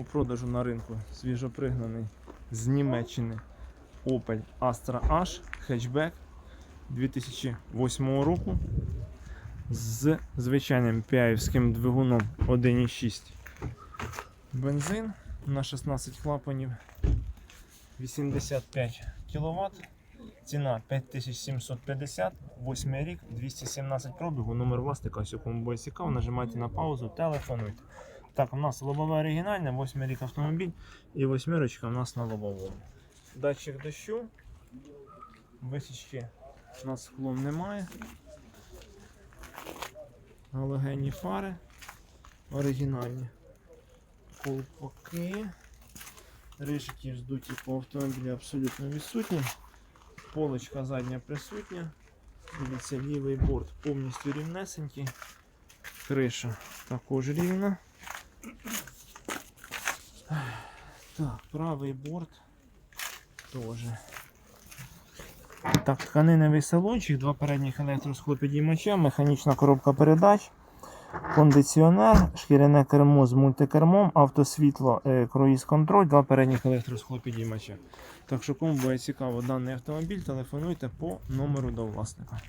У продажу на ринку свіжопригнаний з Німеччини Opel Astra H хетчбек 2008 року з звичайним піаївським двигуном 1.6 бензин на 16 клапанів 85 кВт. Ціна 5750, 8 рік, 217 пробігу, номер власника, ось кому буде цікаво, нажимайте на паузу, телефонуйте. Так, у нас лобове оригінальне, 8 рік автомобіль і восьмерочка у нас на лобовому. Датчик дощу, висічки у нас склом немає. Галогенні фари оригінальні. Колпаки. Ришики здуті по автомобілі абсолютно відсутні. Полочка задня присутня. Дивіться, лівий борт повністю рівнесенький. Криша також рівна. Так, правий борт теж. Так, тканиневий салончик, два передніх електросхлопідіймача, механічна коробка передач, кондиціонер, шкіряне кермо з мультикермом, автосвітло, е, круїз контроль, два передніх електросхлопідіймача. Так що кому буде цікаво даний автомобіль, телефонуйте по номеру до власника.